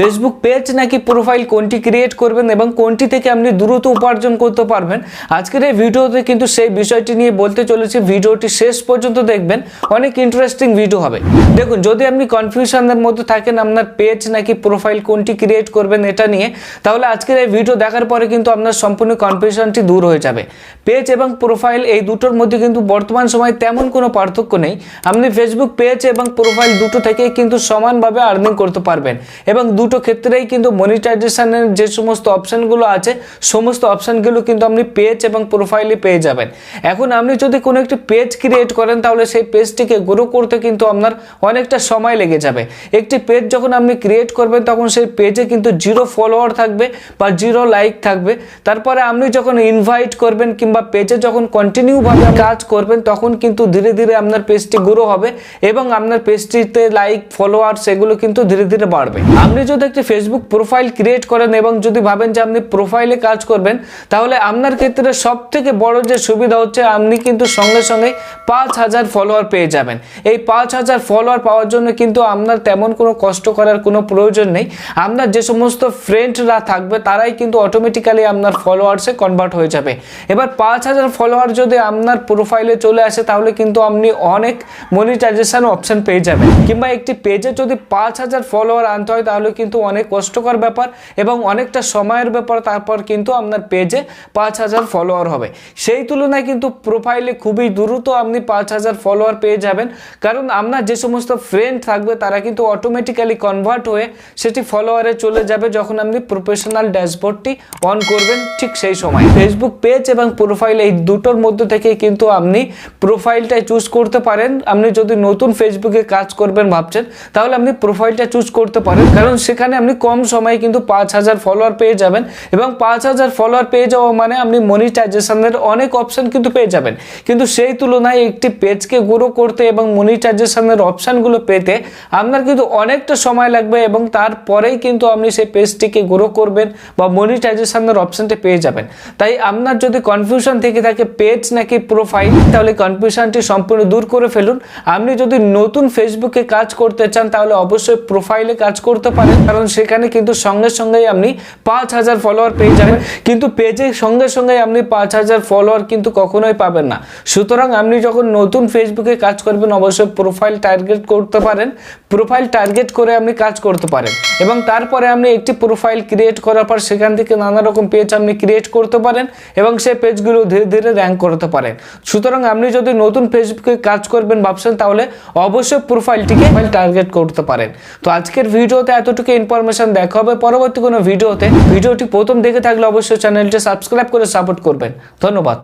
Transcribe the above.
Facebook page নাকি profile কোনটি create করবেন এবং কোনটি থেকে আপনি দ্রুত উপার্জন করতে পারবেন? আজকের এই ভিডিওতে কিন্তু সেই বিষয়টি নিয়ে বলতে চলেছি। ভিডিওটি শেষ পর্যন্ত দেখবেন। অনেক ইন্টারেস্টিং ভিডিও হবে। দেখুন, যদি আপনি কনফিউশনের মধ্যে থাকেন, আপনার পেজ নাকি প্রোফাইল কোনটি ক্রিয়েট করবেন এটা নিয়ে, তাহলে আজকের এই ভিডিও দেখার পরে কিন্তু আপনার সম্পূর্ণ কনফিউশনটি দূর হয়ে যাবে। পেজ এবং প্রোফাইল এই দুটোর মধ্যে কিন্তু বর্তমান সময়ে তেমন কোনো পার্থক্য নেই। আপনি ফেসবুক পেজ এবং প্রোফাইল দুটো থেকেই কিন্তু সমানভাবে আর্নিং করতে পারবেন। এবং দুটো ক্ষেত্রেই কিন্তু মনিটাইজেশনের যে সমস্ত অপশানগুলো আছে, সমস্ত অপশানগুলো কিন্তু আপনি পেজ এবং প্রোফাইলে পেয়ে যাবেন। এখন আপনি যদি কোনো একটি পেজ ক্রিয়েট করেন, তাহলে সেই পেজটিকে গ্রো করতে কিন্তু আপনার অনেকটা সময় লেগে যাবে। একটি পেজ যখন আপনি ক্রিয়েট করবেন, তখন সেই পেজে কিন্তু জিরো ফলোয়ার থাকবে বা জিরো লাইক থাকবে। তারপরে আপনি যখন ইনভাইট করবেন কিংবা পেজে যখন কন্টিনিউভাবে কাজ করবেন, তখন কিন্তু ধীরে ধীরে আপনার পেজটি গ্রো হবে এবং আপনার পেজটিতে লাইক ফলোয়ার সেগুলো কিন্তু ধীরে ধীরে বাড়বে। আপনি যদি একটি ফেসবুক প্রোফাইল ক্রিয়েট করেন এবং যদি ভাবেন যে আপনি প্রোফাইলে কাজ করবেন, তাহলে আপনার ক্ষেত্রে সব থেকে বড় যে সুবিধা হচ্ছে, আপনি কিন্তু সঙ্গে সঙ্গে পাঁচ হাজার ফলোয়ার পেয়ে যাবেন। এই পাঁচ হাজার ফলোয়ার পাওয়ার জন্য কিন্তু আপনার তেমন কোনো কষ্ট করার কোনো প্রয়োজন নেই। আপনার যে সমস্ত ফ্রেন্ডরা থাকবে, তারাই কিন্তু অটোমেটিক্যালি আপনার ফলোয়ার্সে কনভার্ট হয়ে যাবে। এবার পাঁচ হাজার ফলোয়ার যদি আপনার প্রোফাইলে চলে আসে, তাহলে কিন্তু আপনি অনেক মনিটাইজেশন অপশন পেয়ে যাবেন। কিংবা একটি পেজে যদি পাঁচ হাজার ফলোয়ার আনতে হয়, তাহলে কিন্তু অনেক কষ্টকর ব্যাপার এবং অনেকটা সময়ের ব্যাপার, তারপর কিন্তু আপনার পেজে পাঁচ হাজার ফলোয়ার হবে। সেই তুলনায় কিন্তু প্রোফাইলে খুবই দ্রুত আপনি পাঁচ হাজার ফলোয়ার পেয়ে যাবেন। কারণ আপনার যে সমস্ত ফ্রেন্ড থাকবে, তারা কিন্তু অটোমেটিক্যালি কনভার্ট হয়ে সেটি ফলোয়ারে চলে যাবে যখন আপনি প্রফেশনাল ড্যাশবোর্ডটি অন করবেন ঠিক সেই সময়। ফেসবুক পেজ এবং প্রোফাইল এই দুটোর মধ্যে থেকে কিন্তু আপনি প্রোফাইলটাই চুজ করতে পারেন। আপনি যদি নতুন ফেসবুকে কাজ করবেন ভাবছেন, তাহলে আপনি প্রোফাইলটা চুজ করতে পারেন। কারণ সেখানে আপনি কম সময়ে কিন্তু পাঁচ হাজার ফলোয়ার পেয়ে যাবেন এবং পাঁচ হাজার ফলোয়ার পেয়ে যাওয়া মানে আপনি মনিটাইজেশনের অনেক অপশান কিন্তু পেয়ে যাবেন। কিন্তু সেই তুলনায় একটি পেজকে গ্রো করতে এবং মনিটাইজেশনের অপশানগুলো পেতে আপনার কিন্তু অনেকটা সময় লাগবে এবং তারপরেই কিন্তু আপনি সেই পেজটিকে গ্রো করবেন বা মনিটাইজেশনের অপশানটি পেয়ে যাবেন। তাই আপনার যদি কনফিউশন থেকে থাকে পেজ নাকি প্রোফাইল তাহলে কনফিউশনটি সম্পূর্ণ দূর করে ফেলুন। আপনি যদি নতুন ফেসবুকে কাজ করতে চান, তাহলে অবশ্যই প্রোফাইলে কাজ করতে পারেন। কারণ সেখানে কিন্তু সঙ্গে সঙ্গেই আপনি পাঁচ হাজার ফলোয়ার পেয়ে যাবেন। কিন্তু পেজে সঙ্গে সঙ্গে আপনি পাঁচ হাজার ফলোয়ার কিন্তু কখনোই পাবেন না। সুতরাং আপনি যখন নতুন ফেসবুকে কাজ করবেন, অবশ্যই প্রোফাইল টার্গেট করতে পারেন। প্রোফাইল টার্গেট করে আপনি কাজ করতে পারেন। এবং তারপরে আপনি একটি প্রোফাইল ক্রিয়েট করার পর সেখান থেকে নানা রকম পেজ আপনি ক্রিয়েট করতে পারেন এবং সেই পেজগুলো ধীরে ধীরে র্যাঙ্ক করতে পারেন। সুতরাং আপনি যদি নতুন ফেসবুকে কাজ করবেন, ভাবছেন তাহলে অবশ্যই প্রোফাইলটিকে টার্গেট করতে পারেন। তো আজকের ভিডিওতে এতটুকু ইনফরমেশন দেখা। হবে পরবর্তী কোনো ভিডিওতে ভিডিওটি প্রথম দেখে থাকলে অবশ্যই চ্যানেলটি সাবস্ক্রাইব করে সাপোর্ট করবেন। ধন্যবাদ।